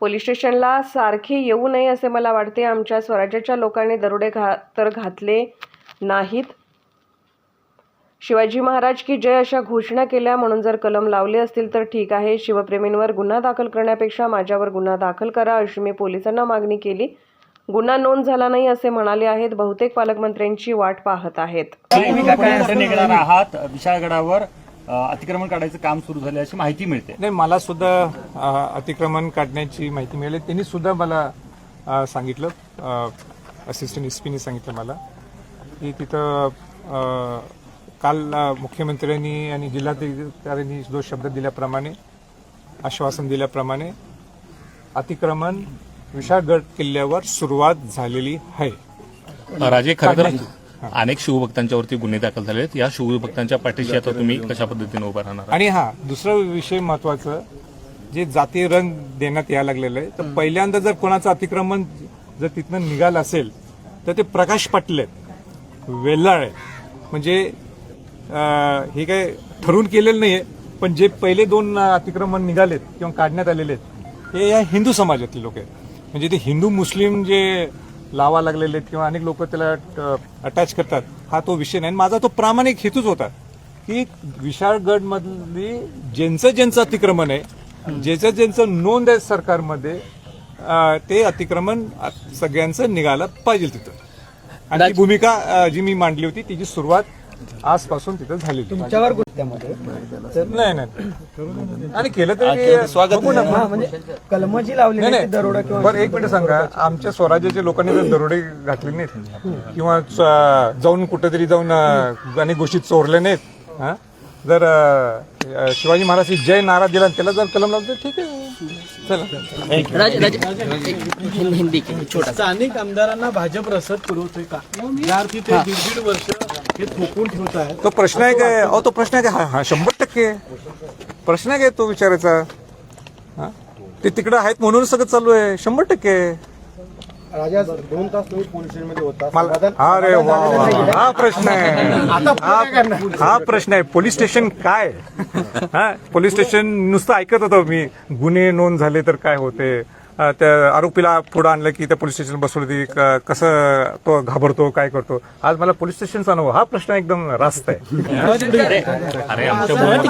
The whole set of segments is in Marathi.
पोलीस स्टेशनला सारखे येऊ नये असे मला वाटते. आमच्या स्वराज्याच्या लोकांनी दरोडे घा तर घातले नाहीत. शिवाजी महाराज की जय अशा घोषणा केल्या. म्हणून जर कलम लावले असतील तर ठीक आहे. शिवप्रेमींवर गुन्हा दाखल करण्यापेक्षा माझ्यावर गुन्हा दाखल करा. अशी मी पोलिसांना मागणी केली. गुन्हा नोंद झाला नाही असे म्हणाले आहेत. बहुतेक पालकमंत्र्यांची वाट पाहत आहेत. विशाळगडावर अतिक्रमण काढायचं काम सुरू झाले अशी माहिती मिळते. नाही मला सुद्धा अतिक्रमण काढण्याची माहिती मिळाली. त्यांनी सुद्धा मला सांगितलं. असिस्टंट एस पीने सांगितलं मला. की तिथं काल मुख्यमंत्र्यांनी आणि जिल्हाधिकाऱ्यांनी जो शब्द दिल्याप्रमाणे आश्वासन दिल्याप्रमाणे अतिक्रमण विशाळगड किल्ल्यावर सुरुवात झालेली आहे. राजे खरं अनेक शिवभक्तांच्यावरती गुन्हे दाखल झाले आहेत. या शिवभक्तांच्या पाठीशी आता तुम्ही कशा पद्धतीने उभा राहणार आणि हा दुसरा विषय महत्वाचं जे जातीय रंग देण्यात यायला लागलेलं आहे तर पहिल्यांदा जर कोणाचं अतिक्रमण जर तिथनं निघालं असेल तर ते प्रकाश पाटील आहेत वेल्लाळ आहेत. म्हणजे हे काय ठरवून केलेलं नाहीये पण जे पहिले दोन अतिक्रमण निघालेत किंवा काढण्यात आलेले आहेत हे या हिंदू समाजातले लोक आहेत. म्हणजे ते हिंदू मुस्लिम जे लावा लागलेले किंवा अनेक लोक त्याला अटॅच करतात. हा तो विषय नाही. माझा तो प्रामाणिक हेतूच होता की विशाळगड मधली ज्यांचं ज्यांचं अतिक्रमण आहे ज्याचं ज्यांचं नोंद आहे सरकारमध्ये ते अतिक्रमण सगळ्यांचं निघालं पाहिजे तिथं. आणि भूमिका जी मी मांडली होती तिची सुरुवात आजपासून तिथं झालेली. आहे. तुमच्यावर नाही नाही. आणि केलं तर स्वागत हा, म्हणजे कलम जी लावली नाही. दरोडा किंवा बरं एक मिनिट सांगा. आमच्या स्वराज्याच्या लोकांनी जर दरोडे घातले नाहीत किंवा च- जाऊन कुठेतरी जाऊन अं, अनेक गोष्टी चोरल्या नाहीत हा? जर अं, शिवाजी महाराज जय नारा दिला आणि त्याला जर कलम लावलं तर ठीक आहे. चला. स्थानिक आमदारांना भाजप रसद पुरवतोय का? या अर्थी ते दीड दीड वर्ष हे थोपून ठेवत आहेत तो प्रश्न आहे काय? अहो तो प्रश्न आहे काय? हा- हा शंभर टक्के. प्रश्न आहे काय तो विचारायचा? हा? ते तिकडे आहेत म्हणून सगळं चालू आहे. शंभर टक्के. राजा दोन तास तुम्ही पोलीस स्टेशनमध्ये होता. मला समाधान- अरे वा वा, वा. हा प्रश्न आहे. हा- हा प्रश्न आहे. पोलीस स्टेशन काय? हा? पोलीस स्टेशन नुसतं ऐकत होतो मी. गुन्हे नोंद झाले तर काय होते? त्या आरोपीला पुढे आणलं की त्या पोलीस स्टेशन बसवलं कसं तो घाबरतो काय करतो? आज मला पोलीस स्टेशनचा अनुभव हा प्रश्न एकदम रास्त आहे. अरे आमच्या मुलांना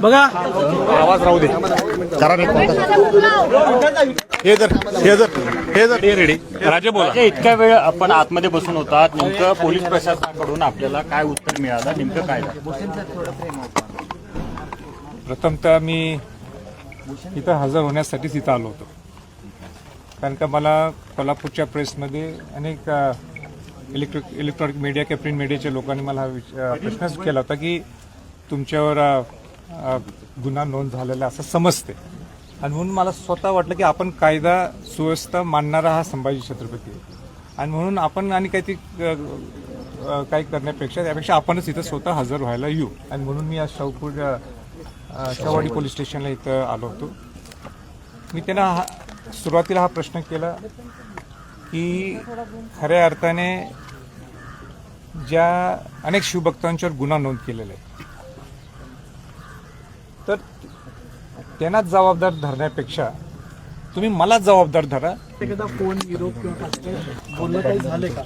बघा. राजे बोला. इतक्या वेळ आपण आतमध्ये बसून होतात. नेमकं पोलीस प्रशासनाकडून आपल्याला काय उत्तर मिळालं? नेमकं काय झालं? प्रथमतः मी इथं हजर होण्यासाठीच इथं आलो होतो. कारण का मला कोल्हापूरच्या प्रेसमध्ये अनेक इलेक्ट्रिक इलेक्ट्रॉनिक मीडिया किंवा प्रिंट मीडियाच्या लोकांनी मला हा विच- प्रश्नच केला होता की तुमच्यावर गुन्हा नोंद झालेला असं समजते. आणि म्हणून मला स्वतः वाटलं की आपण कायदा सुव्यवस्था मानणारा हा संभाजी छत्रपती आहे. आणि म्हणून आपण आणि काहीतरी काही करण्यापेक्षा त्यापेक्षा आपणच इथं स्वतः हजर व्हायला येऊ. आणि म्हणून मी आज शाहूपूर शाहूवाडी पोलीस स्टेशनला इथं आलो होतो. मी त्यांना हा सुरुवातीला हा प्रश्न केला की खऱ्या अर्थाने ज्या अनेक शिवभक्तांच्यावर गुन्हा नोंद केलेला आहे तर त्यांनाच जबाबदार धरण्यापेक्षा तुम्ही मलाच जबाबदार धरा. एखादा फोन विरोध किंवा खासदार बोलणं काही झालंय का?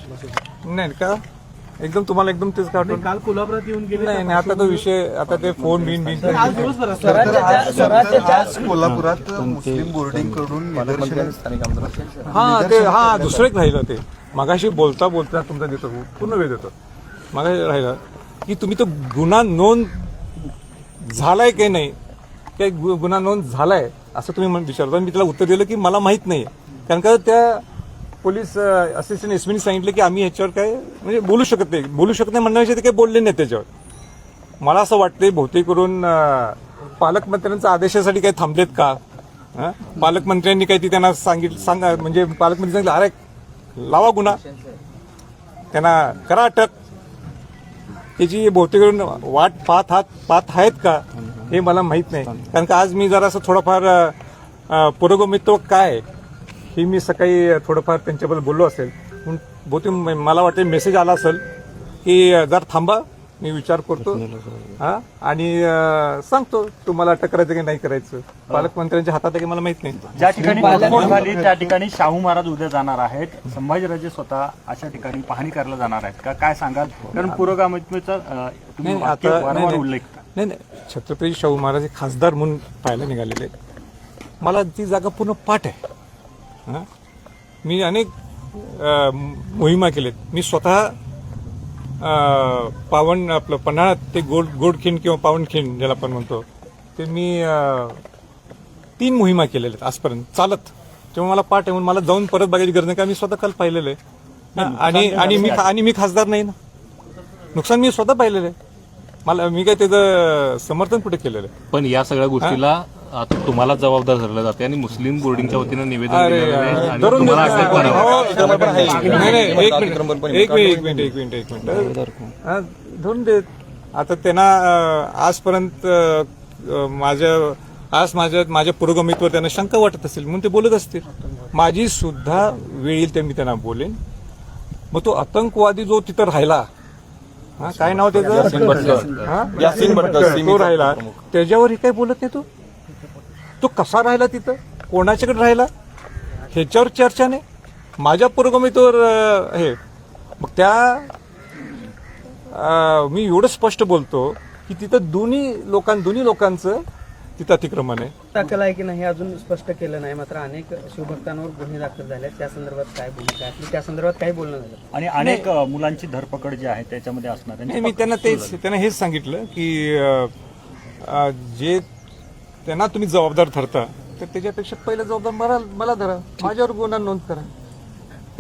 नाही का? एकदम तुम्हाला एकदम तेच काल कोल्हापुरात येऊन गेले नाही नाही आता तो विषय आता ते फोन बिन बिन आज कोल्हापुरात मुस्लिम बोर्डिंगकडून हा ते हा दुसरं एक राहिलं ते. मगाशी बोलता बोलता तुमचा देतो पूर्ण वेळ देतो. मगाशी राहिलं की तुम्ही तो गुन्हा नोंद झालाय की नाही? काही गु- गुन्हा नोंद झालाय? असं तुम्ही मला विचारता. मी त्याला उत्तर दिलं की मला माहीत नाही कारण का त्या पोलीस असिस्टंट एस सांगितलं की आम्ही ह्याच्यावर काय म्हणजे बोलू शकत नाही. बोलू शकत नाही म्हणण्याविषयी ते काही बोलले नाही त्याच्यावर. मला असं वाटतंय बहुतेक करून पालकमंत्र्यांच्या आदेशासाठी काही थांबलेत का? पालकमंत्र्यांनी काही ती त्यांना सांगितलं सांगा म्हणजे पालकमंत्री सांगितलं अरे लावा गुन्हा. त्यांना करा अटक. त्याची बहुतेक करून वाट पाहत हात पाहत आहेत का? हे मला माहीत नाही. कारण का आज मी जरासं थोडंफार पुरोगमित्व काय आहे, हे मी सकाळी थोडंफार त्यांच्याबद्दल बोललो असेल. म्हणून बहुतेक मला वाटते मेसेज आला असेल की जरा थांबा मी विचार करतो. हा? आणि सांगतो तुम्हाला अटक करायचं की नाही करायचं. पालकमंत्र्यांच्या हातात आहे की मला माहीत नाही. ज्या ठिकाणी झाली त्या ठिकाणी शाहू महाराज उद्या जाणार आहेत. संभाजीराजे स्वतः अशा ठिकाणी पाहणी करायला जाणार आहेत का? काय सांगाल? कारण पुरोगामित्वेचा अं, तुम्ही आता. उल्लेख नाही नाही. छत्रपती शाहू महाराज हे खासदार म्हणून पाहायला निघालेले आहेत. मला ती जागा पूर्ण पाठ आहे. हा? मी अनेक मोहिमा केलेत. मी स्वतः पावन आपलं पन्हाळा ते गोड गोडखिंड किंवा पावनखिंड ज्याला आपण म्हणतो ते मी तीन मोहिमा केलेल्या आहेत आजपर्यंत. चालत. तेव्हा मला पाठ आहे म्हणून मला जाऊन परत बघायची गरज नाही का मी स्वतः काल पाहिलेलं आहे. आणि आणि मी आणि मी खासदार नाही ना. नुकसान मी स्वतः पाहिलेलं आहे. मला मी काय त्याचं समर्थन कुठे केलेलं आहे? पण या सगळ्या गोष्टीला आता तुम्हाला जबाबदार धरलं जाते आणि मुस्लिम बोर्डिंगच्या वतीनं निवेदन दिलेलं आहे आणि तुम्हाला. अटक करावं. हो, एक मिनिट एक मिनिट एक मिनिट एक मिनिट एक मिनिट. हा, धरून देत. आता त्यांना अं, आजपर्यंत अं, माझ्या आज माझ्या माझ्या पुरोगमित्व त्यांना शंका वाटत असेल म्हणून ते बोलत असतील. माझी सुद्धा वेळ येईल ते मी त्यांना बोलेन. मग तो आतंकवादी जो तिथं राहिला हा, काय नाव त्याचं? हा? तो राहिला. त्याच्यावर हे काय बोलत नाही तो? तो कसा राहिला तिथं? कोणाच्याकडे राहिला? ह्याच्यावर चर्चा नाही. माझ्या पुरोगमित्वर हे मग त्या अं, मी एवढं स्पष्ट बोलतो की तिथं दोन्ही लोकां दोन्ही लोकांचं तिथं अतिक्रमण आहे. दाखल आहे की नाही हे अजून स्पष्ट केलं नाही. मात्र अनेक शिवभक्तांवर गुन्हे दाखल झाले. त्या संदर्भात काय भूमिका आहे त्या संदर्भात काही बोलणं झालं आणि अनेक मुलांची धरपकड जी आहे त्याच्यामध्ये असणार मी त्यांना तेच त्यांना हेच सांगितलं की जे त्यांना तुम्ही जबाबदार ठरता. तर त्याच्यापेक्षा पहिलं जबाबदार मला मला धरा. माझ्यावर गुन्हा नोंद करा.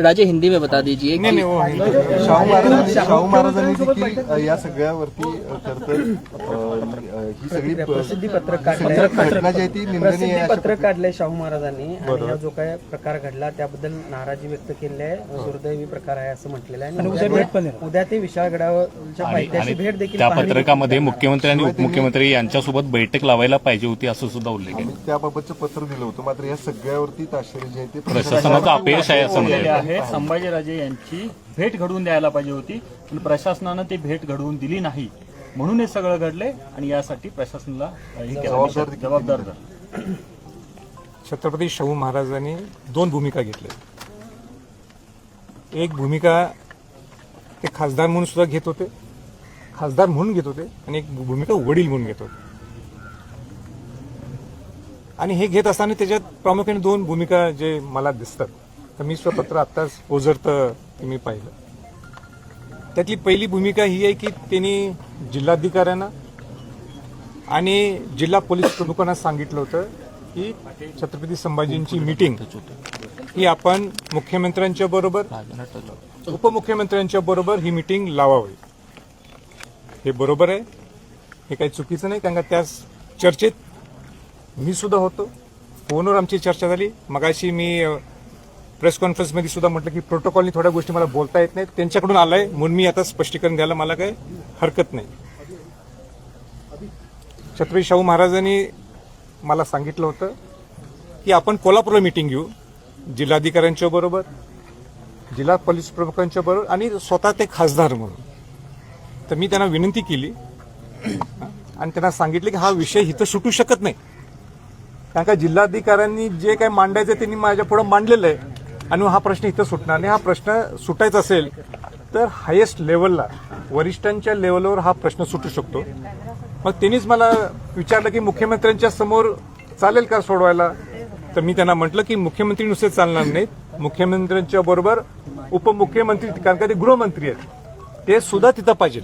राजे हिंदी में बता दीजिए नाही नाही हो, हे- शाहू महाराजांनी शाहू महाराजांनी देखील अ, या सगळ्यावरती अ, खरं तर अ, ही सगळी प- प्रसिद्धी पत्रक सगळी काढलंय. घटना जी आहे ती निंदनीय प्रसिद्धी आहे अशा पत्रक काढलंय शाहू महाराजांनी. आणि हा जो काय प्रकार घडला त्याबद्दल नाराजी व्यक्त केली आहे. दुर्दैवी प्रकार आहे असं म्हटलेलं आहे. आणि उद्या ते- उद्या ते विशाळगडावरच्या आणि पायथ्याशी भेट आणि देखील त्या पाहणी पत्रकामध्ये मुख्यमंत्री आणि उपमुख्यमंत्री यांच्यासोबत बैठक लावायला पाहिजे होती असं सुद्धा उल्लेख आहे. आम्ही त्याबाबतचं पत्र दिलं होतं. मात्र या सगळ्यावरती ताशेरे जे आहे ते प्रशासनाचं अपयश आहे असं बोललेले म्हणतात आहे संभाजीराजे यांची भेट घडवून द्यायला पाहिजे होती पण प्रशासनानं ती भेट घडवून दिली नाही. म्हणून हे सगळं घडले आणि यासाठी प्रशासनाला हे जबाबदार जबाबदार. छत्रपती शाहू महाराजांनी दोन भूमिका घेतल्या. एक भूमिका ते खासदार म्हणून सुद्धा घेत होते खासदार म्हणून घेत होते आणि एक भूमिका वडील म्हणून घेत होते. आणि हे घेत असताना त्याच्यात प्रामुख्याने दोन भूमिका जे मला दिसतात. तर मी स्वतंत्र आत्ताच ओझरतं ते मी पाहिलं. त्यातली पहिली भूमिका ही आहे की त्यांनी जिल्हाधिकाऱ्यांना आणि जिल्हा पोलीस प्रमुखांना सांगितलं होतं की छत्रपती संभाजींची मीटिंग ही आपण मुख्यमंत्र्यांच्या बरोबर उपमुख्यमंत्र्यांच्या बरोबर ही मीटिंग लावावी. हे बरोबर आहे. हे काही चुकीचं नाही कारण का त्या चर्चेत मी सुद्धा होतो. फोनवर आमची चर्चा झाली. मगाशी मी प्रेस कॉन्फरन्समध्ये सुद्धा म्हटलं की प्रोटोकॉलनी थोड्या गोष्टी मला बोलता येत नाहीत. त्यांच्याकडून आलाय. म्हणून मी आता स्पष्टीकरण द्यायला मला काही हरकत नाही. छत्रपती शाहू महाराजांनी मला सांगितलं होतं की आपण कोल्हापूरला मिटिंग घेऊ. जिल्हाधिकाऱ्यांच्या बरोबर जिल्हा पोलीस प्रमुखांच्या बरोबर आणि स्वतः ते खासदार म्हणून. तर मी त्यांना विनंती केली. आणि त्यांना सांगितलं की हा विषय इथं सुटू शकत नाही. कारण का जिल्हाधिकाऱ्यांनी जे काही मांडायचं त्यांनी माझ्या पुढे मांडलेलं आहे. आणि हा प्रश्न इथं सुटणार नाही. हा प्रश्न सुटायचा असेल तर हायेस्ट लेवलला वरिष्ठांच्या लेवलवर हा प्रश्न सुटू शकतो. मग त्यांनीच मला विचारलं की मुख्यमंत्र्यांच्या समोर चालेल का सोडवायला? तर मी त्यांना म्हटलं की मुख्यमंत्री नुसते चालणार नाहीत. मुख्यमंत्र्यांच्या बरोबर उपमुख्यमंत्री कारण का ते गृहमंत्री आहेत. ते सुद्धा तिथं पाहिजे.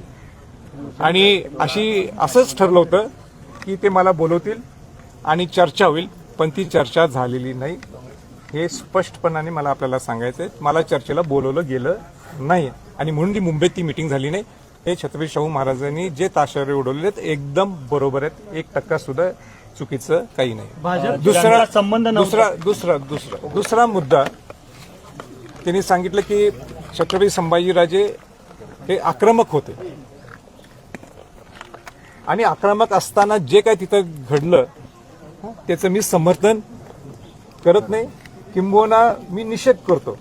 आणि अशी असंच ठरलं होतं की ते मला बोलवतील आणि चर्चा होईल पण ती चर्चा झालेली नाही. हे स्पष्टपणाने मला आपल्याला सांगायचं आहे मला चर्चेला बोलवलं गेलं नाही. आणि म्हणून ती मुंबईत ती मिटिंग झाली नाही. हे छत्रपती शाहू महाराजांनी जे ताशारे उडवले आहेत एकदम बरोबर आहेत. एक टक्का सुद्धा चुकीचं काही नाही. दुसरा संबंध. दुसरा दुसरा दुसरा दुसरा मुद्दा. त्यांनी सांगितलं की छत्रपती संभाजीराजे हे आक्रमक होते. आणि आक्रमक असताना जे काय तिथं घडलं त्याचं मी समर्थन करत नाही. किंबहुना मी निषेध करतो.